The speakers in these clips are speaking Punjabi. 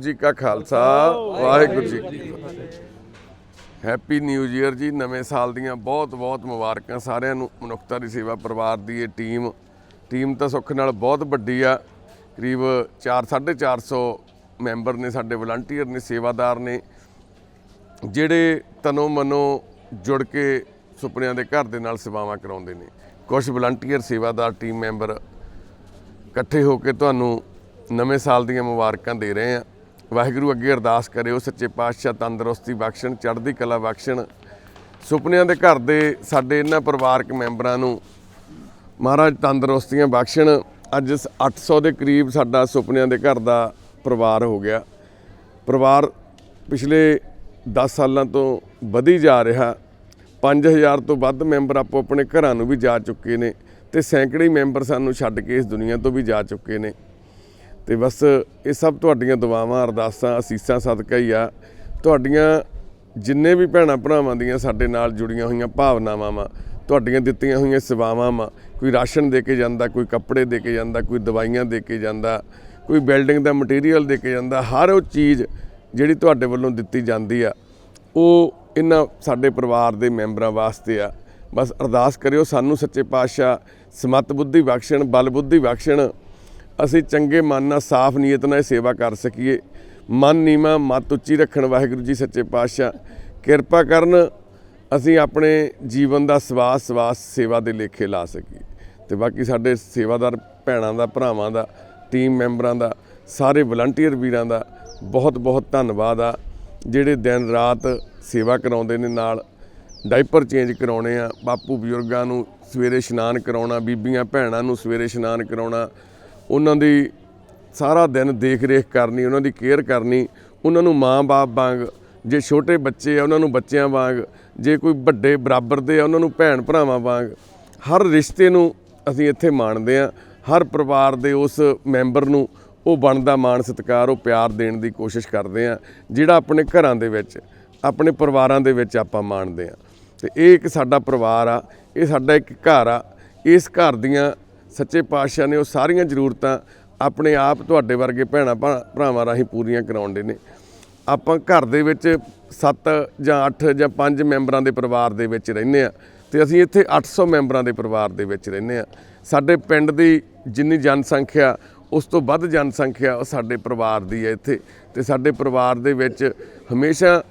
ਵਾਹਿਗੁਰੂ ਜੀ ਕਾ ਖਾਲਸਾ, ਵਾਹਿਗੁਰੂ ਜੀ ਕੀ ਫਤਿਹ। ਹੈਪੀ ਨਿਊ ਈਅਰ ਜੀ, ਨਵੇਂ ਸਾਲ ਦੀਆਂ ਬਹੁਤ ਬਹੁਤ ਮੁਬਾਰਕਾਂ ਸਾਰਿਆਂ ਨੂੰ, ਮਨੁੱਖਤਾ ਦੀ ਸੇਵਾ ਪਰਿਵਾਰ ਦੀ ਇਹ ਟੀਮ ਟੀਮ ਤਾਂ ਸੁੱਖ ਨਾਲ ਬਹੁਤ ਵੱਡੀ ਆ, ਕਰੀਬ 4 450 ਮੈਂਬਰ ਨੇ, ਸਾਡੇ ਵਲੰਟੀਅਰ ਨੇ, ਸੇਵਾਦਾਰ ਨੇ, ਜਿਹੜੇ ਤਨੋ ਮਨੋ ਜੁੜ ਕੇ ਸੁਪਨਿਆਂ ਦੇ ਘਰ ਦੇ ਨਾਲ ਸੇਵਾਵਾਂ ਕਰਾਉਂਦੇ ਨੇ। ਕੁਝ ਵਲੰਟੀਅਰ ਸੇਵਾਦਾਰ ਟੀਮ ਮੈਂਬਰ ਇਕੱਠੇ ਹੋ ਕੇ ਤੁਹਾਨੂੰ ਨਵੇਂ ਸਾਲ ਦੀਆਂ ਮੁਬਾਰਕਾਂ ਦੇ ਰਹੇ ਆ। ਵਾਹਿਗੁਰੂ ਅੱਗੇ ਅਰਦਾਸ ਕਰਿਓ, ਸੱਚੇ ਪਾਤਸ਼ਾਹ ਤੰਦਰੁਸਤੀ ਬਖਸ਼ਣ, ਚੜ੍ਹਦੀ ਕਲਾ ਬਖਸ਼ਣ। ਸੁਪਨਿਆਂ ਦੇ ਘਰ ਦੇ ਸਾਡੇ ਇਹਨਾਂ ਪਰਿਵਾਰਕ ਮੈਂਬਰਾਂ ਨੂੰ ਮਹਾਰਾਜ ਤੰਦਰੁਸਤੀਆਂ ਬਖਸ਼ਣ। ਅੱਜ ਸ- 800 ਦੇ ਕਰੀਬ ਸਾਡਾ ਸੁਪਨਿਆਂ ਦੇ ਘਰ ਦਾ ਪਰਿਵਾਰ ਹੋ ਗਿਆ। ਪਰਿਵਾਰ ਪਿਛਲੇ 10 ਸਾਲਾਂ ਤੋਂ ਵਧੀ ਜਾ ਰਿਹਾ। 5000 ਤੋਂ ਵੱਧ ਮੈਂਬਰ ਆਪੋ ਆਪਣੇ ਘਰਾਂ ਨੂੰ ਵੀ ਜਾ ਚੁੱਕੇ ਨੇ ਤੇ ਸੈਂਕੜੇ ਮੈਂਬਰ ਸਾਨੂੰ ਛੱਡ ਕੇ ਇਸ ਦੁਨੀਆ ਤੋਂ ਵੀ ਜਾ ਚੁੱਕੇ ਨੇ। ਤੇ ਬਸ ਇਹ ਸਭ ਤੁਹਾਡੀਆਂ ਦੁਆਵਾਂ, ਅਰਦਾਸਾਂ, ਅਸੀਸਾਂ, ਸਦਕਾ ਹੀ ਆ। ਤੁਹਾਡੀਆਂ ਜਿੰਨੇ ਵੀ ਭੈਣਾਂ ਭਰਾਵਾਂ ਦੀਆਂ ਸਾਡੇ ਨਾਲ ਜੁੜੀਆਂ ਹੋਈਆਂ ਭਾਵਨਾਵਾਂ ਵਾ, ਤੁਹਾਡੀਆਂ ਦਿੱਤੀਆਂ ਹੋਈਆਂ ਸੇਵਾਵਾਂ ਵਾ, ਕੋਈ ਰਾਸ਼ਨ ਦੇ ਕੇ ਜਾਂਦਾ, ਕੋਈ ਕੱਪੜੇ ਦੇ ਕੇ ਜਾਂਦਾ, ਕੋਈ ਦਵਾਈਆਂ ਦੇ ਕੇ ਜਾਂਦਾ, ਕੋਈ ਬਿਲਡਿੰਗ ਦਾ ਮਟੀਰੀਅਲ ਦੇ ਕੇ ਜਾਂਦਾ, ਹਰ ਉਹ ਚੀਜ਼ ਜਿਹੜੀ ਤੁਹਾਡੇ ਵੱਲੋਂ ਦਿੱਤੀ ਜਾਂਦੀ ਆ, ਉਹ ਇਹਨਾਂ ਸਾਡੇ ਪਰਿਵਾਰ ਦੇ ਮੈਂਬਰਾਂ ਵਾਸਤੇ ਆ। ਬਸ ਅਰਦਾਸ ਕਰਿਓ, ਸਾਨੂੰ ਸੱਚੇ ਪਾਤਸ਼ਾਹ, ਸਮਤ ਬੁੱਧੀ ਬਖਸ਼ਣ, ਬਲ ਬੁੱਧੀ ਬਖਸ਼ਣ ਅਸੀਂ ਚੰਗੇ ਮਨ ਨਾਲ ਸਾਫ਼ ਨੀਅਤ ਨਾਲ ਇਹ ਸੇਵਾ ਕਰ ਸਕੀਏ। ਮਨ ਨੀਮਾ ਮਤ ਉੱਚੀ ਰੱਖਣ, ਵਾਹਿਗੁਰੂ ਜੀ ਸੱਚੇ ਪਾਤਸ਼ਾਹ। ਕਿਰਪਾ ਕਰਨ ਅਸੀਂ ਆਪਣੇ ਜੀਵਨ ਦਾ ਸਵਾਸ ਸਵਾਸ ਸੇਵਾ ਦੇ ਲੇਖੇ ਲਾ ਸਕੀਏ। ਤੇ ਬਾਕੀ ਸਾਡੇ ਸੇਵਾਦਾਰ ਭੈਣਾਂ ਦਾ, ਭਰਾਵਾਂ ਦਾ ਟੀਮ ਮੈਂਬਰਾਂ ਦਾ, ਸਾਰੇ ਵਲੰਟੀਅਰ ਵੀਰਾਂ ਦਾ ਬਹੁਤ ਬਹੁਤ ਧੰਨਵਾਦ ਆ, ਜਿਹੜੇ ਦਿਨ ਰਾਤ ਸੇਵਾ ਕਰਾਉਂਦੇ ਨੇ ਨਾਲ। ਡਾਈਪਰ ਚੇਂਜ ਕਰਾਉਣੇ ਆ, ਬਾਪੂ ਬਜ਼ੁਰਗਾਂ ਨੂੰ ਸਵੇਰੇ ਇਸ਼ਨਾਨ ਕਰਾਉਣਾ, ਬੀਬੀਆਂ ਭੈਣਾਂ ਨੂੰ ਸਵੇਰੇ ਇਸ਼ਨਾਨ ਕਰਾਉਣਾ ਉਹਨਾਂ ਦੀ ਸਾਰਾ ਦਿਨ ਦੇਖ ਰੇਖ ਕਰਨੀ, ਉਹਨਾਂ ਦੀ ਕੇਅਰ ਕਰਨੀ, ਉਹਨਾਂ ਨੂੰ ਮਾਂ-ਬਾਪ ਵਾਂਗ, ਜੇ ਛੋਟੇ ਬੱਚੇ ਆ, ਉਹਨਾਂ ਨੂੰ ਬੱਚਿਆਂ ਵਾਂਗ, ਜੇ ਕੋਈ ਵੱਡੇ ਬਰਾਬਰ ਦੇ ਆ, ਉਹਨਾਂ ਨੂੰ ਭੈਣ ਭਰਾਵਾਂ ਵਾਂਗ, ਹਰ ਰਿਸ਼ਤੇ ਨੂੰ ਅਸੀਂ ਇੱਥੇ ਮਾਣਦੇ ਆ ਹਰ ਪਰਿਵਾਰ ਦੇ ਉਸ ਮੈਂਬਰ ਨੂੰ ਉਹ ਬਣਦਾ ਮਾਣ, ਸਤਿਕਾਰ, ਉਹ ਪਿਆਰ ਦੇਣ ਦੀ ਕੋਸ਼ਿਸ਼ ਕਰਦੇ ਆ ਜਿਹੜਾ ਆਪਣੇ ਘਰਾਂ ਦੇ ਵਿੱਚ, ਆਪਣੇ ਪਰਿਵਾਰਾਂ ਦੇ ਵਿੱਚ ਆਪਾਂ ਮਾਣਦੇ ਆ ਤੇ ਇਹ ਇੱਕ ਸਾਡਾ ਪਰਿਵਾਰ ਆ, ਇਹ ਸਾਡਾ ਇੱਕ ਘਰ ਆ, ਇਸ ਘਰ ਦੀਆਂ ਸੱਚੇ ਪਾਤਸ਼ਾਹ ਨੇ ਉਹ ਸਾਰੀਆਂ ਜ਼ਰੂਰਤਾਂ ਆਪਣੇ ਆਪ ਤੁਹਾਡੇ ਵਰਗੇ ਭੈਣਾਂ ਭਰਾ- ਭਰਾਵਾਂ ਰਾਹੀਂ ਪੂਰੀਆਂ ਕਰਾਉਂਦੇ ਨੇ। ਆਪਾਂ ਘਰ ਦੇ ਵਿੱਚ 7 ਜਾਂ 8 ਜਾਂ 5 ਮੈਂਬਰਾਂ ਦੇ ਪਰਿਵਾਰ ਦੇ ਵਿੱਚ ਰਹਿੰਦੇ ਆ ਤੇ ਅਸੀਂ ਇੱਥੇ 800 ਮੈਂਬਰਾਂ ਦੇ ਪਰਿਵਾਰ ਦੇ ਵਿੱਚ ਰਹਿੰਦੇ ਆ ਸਾਡੇ ਪਿੰਡ ਦੀ ਜਿੰਨੀ ਜਨਸੰਖਿਆ, ਉਸ ਤੋਂ ਵੱਧ ਜਨਸੰਖਿਆ ਉਹ ਸਾਡੇ ਪਰਿਵਾਰ ਦੀ ਹੈ ਇੱਥੇ ਤੇ ਸਾਡੇ ਪਰਿਵਾਰ ਦੇ ਵਿੱਚ ਹਮੇਸ਼ਾ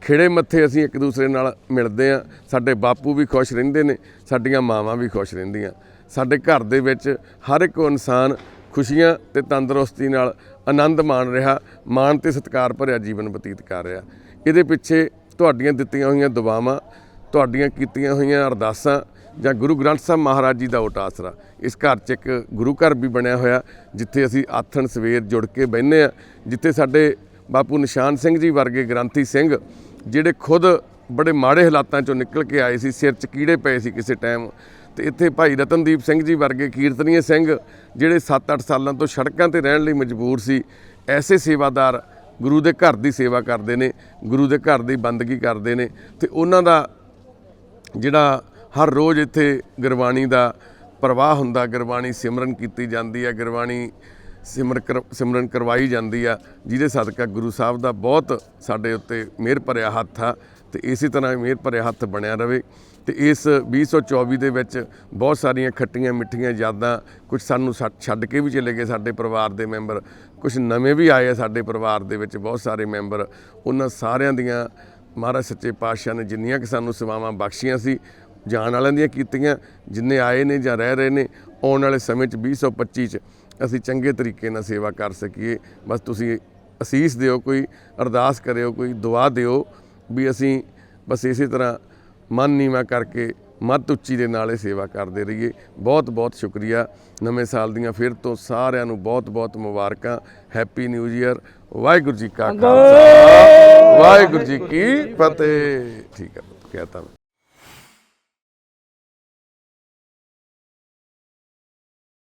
ਖਿੜੇ ਮੱਥੇ ਅਸੀਂ ਇੱਕ ਦੂਸਰੇ ਨਾਲ ਮਿਲਦੇ ਆ ਸਾਡੇ ਬਾਪੂ ਵੀ ਖੁਸ਼ ਰਹਿੰਦੇ ਨੇ, ਸਾਡੀਆਂ ਮਾਵਾਂ ਵੀ ਖੁਸ਼ ਰਹਿੰਦੀਆਂ। ਸਾਡੇ ਘਰ ਦੇ ਵਿੱਚ ਹਰ ਇੱਕ ਇਨਸਾਨ ਖੁਸ਼ੀਆਂ ਤੇ ਤੰਦਰੁਸਤੀ ਨਾਲ ਆਨੰਦ ਮਾਣ ਰਿਹਾ, ਮਾਣ ਤੇ ਸਤਿਕਾਰ ਭਰਿਆ ਜੀਵਨ ਬਤੀਤ ਕਰ ਰਿਹਾ। ਇਹਦੇ ਪਿੱਛੇ ਤੁਹਾਡੀਆਂ ਦਿੱਤੀਆਂ ਹੋਈਆਂ ਦੁਆਵਾਂ, ਤੁਹਾਡੀਆਂ ਕੀਤੀਆਂ ਹੋਈਆਂ ਅਰਦਾਸਾਂ ਜਾਂ ਗੁਰੂ ਗ੍ਰੰਥ ਸਾਹਿਬ ਮਹਾਰਾਜ ਜੀ ਦਾ ਉਟਾਸਰਾ ਇਸ ਘਰ 'ਚ ਇੱਕ ਗੁਰੂ ਘਰ ਵੀ ਬਣਿਆ ਹੋਇਆ, ਜਿੱਥੇ ਅਸੀਂ ਆਥਣ ਸਵੇਰ ਜੁੜ ਕੇ ਬਹਿੰਦੇ ਆ ਜਿੱਥੇ ਸਾਡੇ ਬਾਪੂ ਨਿਸ਼ਾਨ ਸਿੰਘ ਜੀ ਵਰਗੇ ਗ੍ਰੰਥੀ ਸਿੰਘ, ਜਿਹੜੇ ਖੁਦ ਬੜੇ ਮਾੜੇ ਹਾਲਾਤਾਂ ਚੋਂ ਨਿਕਲ ਕੇ ਆਏ ਸੀ, ਸਿਰ 'ਚ ਕੀੜੇ ਪਏ ਸੀ ਕਿਸੇ ਟਾਈਮ। ਤੇ ਇੱਥੇ ਭਾਈ ਰਤਨਦੀਪ ਸਿੰਘ ਜੀ ਵਰਗੇ ਕੀਰਤਨੀਏ ਸਿੰਘ, ਜਿਹੜੇ 7-8 ਸਾਲਾਂ ਤੋਂ ਸੜਕਾਂ ਤੇ ਰਹਿਣ ਲਈ ਮਜਬੂਰ ਸੀ, ਐਸੇ ਸੇਵਾਦਾਰ ਗੁਰੂ ਦੇ ਘਰ ਦੀ ਸੇਵਾ ਕਰਦੇ ਨੇ, ਗੁਰੂ ਦੇ ਘਰ ਦੀ ਬੰਦਗੀ ਕਰਦੇ ਨੇ। ਤੇ ਉਹਨਾਂ ਦਾ ਜਿਹੜਾ ਹਰ ਰੋਜ਼ ਇੱਥੇ ਗੁਰਬਾਣੀ ਦਾ ਪ੍ਰਵਾਹ ਹੁੰਦਾ, ਗੁਰਬਾਣੀ ਸਿਮਰਨ ਕੀਤੀ ਜਾਂਦੀ ਹੈ, ਗੁਰਬਾਣੀ ਸਿਮਰ ਕਰ- ਸਿਮਰਨ ਕਰਵਾਈ ਜਾਂਦੀ ਆ। ਜਿਹਦੇ ਸਦਕਾ ਗੁਰੂ ਸਾਹਿਬ ਦਾ ਬਹੁਤ ਸਾਡੇ ਉੱਤੇ ਮਿਹਰ ਭਰਿਆ ਹੱਥ ਆ ਤੇ ਇਸੇ ਤਰ੍ਹਾਂ ਮਿਹਰ ਭਰਿਆ ਹੱਥ ਬਣਿਆ ਰਵੇ। ਤੇ ਇਸ 2024 ਦੇ ਵਿੱਚ ਬਹੁਤ ਸਾਰੀਆਂ ਖੱਟੀਆਂ ਮਿੱਠੀਆਂ ਯਾਦਾਂ ਕੁਝ ਸਾਨੂੰ ਛੱਡ- ਛੱਡ ਕੇ ਵੀ ਚਲੇ ਗਏ ਸਾਡੇ ਪਰਿਵਾਰ ਦੇ ਮੈਂਬਰ। ਕੁਝ ਨਵੇਂ ਵੀ ਆਏ ਸਾਡੇ ਪਰਿਵਾਰ ਦੇ ਵਿੱਚ ਬਹੁਤ ਸਾਰੇ ਮੈਂਬਰ। ਉਹਨਾਂ ਸਾਰਿਆਂ ਦੀਆਂ ਮਹਾਰਾਜ ਸੱਚੇ ਪਾਤਸ਼ਾਹ ਨੇ ਜਿੰਨੀਆਂ ਕਿ ਸਾਨੂੰ ਸੇਵਾਵਾਂ ਬਖਸ਼ੀਆਂ ਸੀ, ਜਾਣ ਵਾਲਿਆਂ ਦੀਆਂ ਕੀਤੀਆਂ, ਜਿੰਨੇ ਆਏ ਨੇ ਜਾਂ ਰਹਿ ਰਹੇ ਨੇ, ਆਉਣ ਵਾਲੇ ਸਮੇਂ 'ਚ 2025 'ਚ ਅਸੀਂ ਚੰਗੇ ਤਰੀਕੇ ਨਾਲ ਸੇਵਾ ਕਰ ਸਕੀਏ। ਬਸ ਤੁਸੀਂ ਅਸੀਸ ਦਿਓ ਕੋਈ ਅਰਦਾਸ ਕਰਿਓ ਕੋਈ ਦੁਆ ਦਿਓ ਵੀ ਅਸੀਂ ਬਸ ਇਸੇ ਤਰ੍ਹਾਂ ਮਨ ਨੀਵਾ ਕਰਕੇ ਮਤ ਉੱਚੀ ਦੇ ਨਾਲ ਸੇਵਾ ਕਰਦੇ ਰਹੀਏ। ਬਹੁਤ ਬਹੁਤ ਸ਼ੁਕਰੀਆ। ਨਵੇਂ ਸਾਲ ਦੀਆਂ ਫਿਰ ਤੋਂ ਸਾਰਿਆਂ ਨੂੰ ਬਹੁਤ ਬਹੁਤ ਮੁਬਾਰਕਾਂ। Happy new year Waheguru ji ਕਾ ਖਾਲਸਾ। ਵਾਹਿਗੁਰੂ ਜੀ ਕੀ ਫਤਿਹ। ਠੀਕ ਹੈ ਕਹਿਤਾ